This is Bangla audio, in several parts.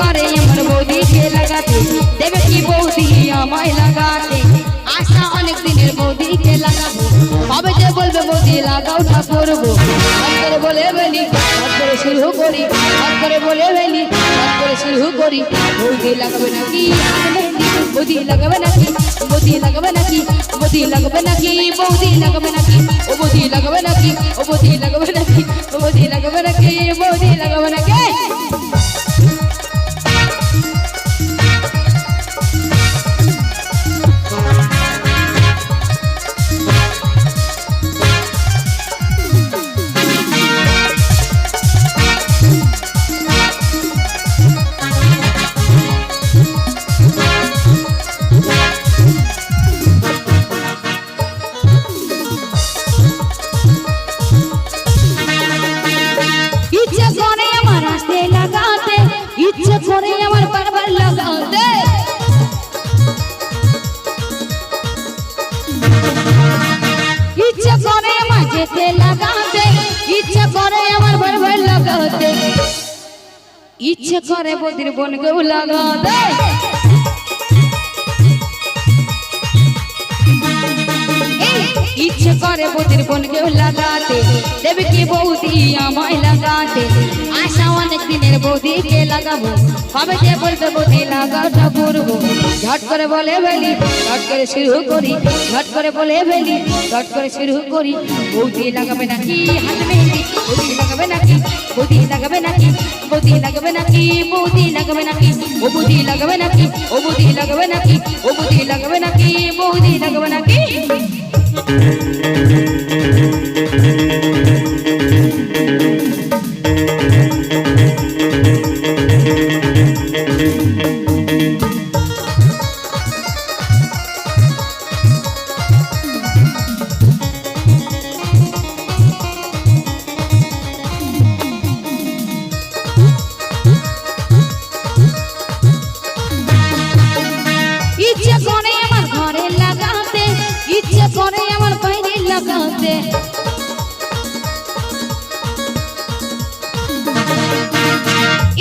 করে আমার বৌদিকে লাগাতে। দেবে কি বৌদি আমায় লাগাতে? আশা অনেক দিনের বৌদিকে লাগাবো। কবে যে বলবে বৌদি, লাগাও না করব করে বলে বেলি করে শুরু করি। করে বলে বেলি করে শুরু করি। বৌদি লাগাবে নাকি বৌদি? লাগাবে নাকি? বৌদি লাগাবে নাকি? বৌদি লাগাবে নাকি? বৌদি লাগাবে নাকি? ও বৌদি লাগাবে নাকি? ও বৌদি লাগাবে নাকি? ও বৌদি যেতে লাগাতে ইচ্ছে করে আমার বারবার লাগাতে। ইচ্ছে করে বদির বোনকেও লাগাতে। বোনকেও লাগাতে। দেবে কি বৌদি আমায় লাগাতে। আশা অনেক দিনের বৌদিকে লাগাবো। কবে যে বলবে বৌদি লাগাটা করব ঝট করে বলে বেলি ঝট করে শুরু করি। ঝট করে বলে বেলি ঝট করে শুরু করি। বৌদি লাগাবে নাকি হাত মেহেন্দি? বৌদি লাগাবে নাকি? বৌদি লাগাবে নাকি? বৌদি লাগাবে নাকি? বৌদি লাগাবে নাকি? ও বৌদি লাগাবে নাকি? ও বৌদি লাগাবে নাকি? ও বৌদি লাগাবে নাকি? বৌদি লাগাবে নাকি?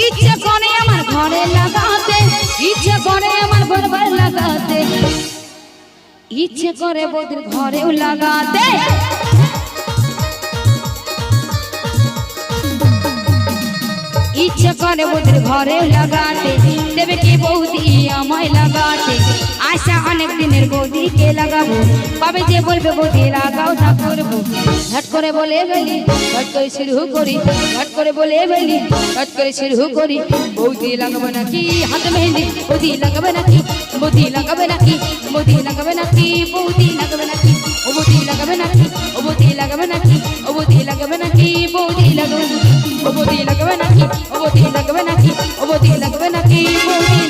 ইচ্ছে করে আমার ঘরে লাগাতে, ইচ্ছে করে আমার বারবার লাগাতে। ইচ্ছে করে বৌদির ঘরেও লাগাতে। ইচ্ছে করে বৌদির ঘরেও লাগাতে। দেবে কি বৌদি আমায় লাগাতে? আশা অনেক দিনের বৌদিকে লাগাবো। কবে যে বলবে বৌদি, লাগাও না করব। ঝট করে বলে বেলি ঝট করে শুরু করি। ঝট করে বলে বেলি ঝট করে শুরু করি। বৌদি লাগাবো নাকি? হাত মেহেন্দি, বৌদি লাগাবে নাকি? বৌদি লাগাবে নাকি? বৌদি লাগাবে নাকি? বৌদি লাগাবে নাকি? ও বৌদি লাগাবে নাকি? ও বৌদি লাগাবে নাকি? ও বৌদি লাগাবে নাকি? বৌদি লাগাবে নাকি? ও বৌদি লাগবে নাকি ও বৌদি লাগবে নাকি ও বৌদি নাকি বৌদি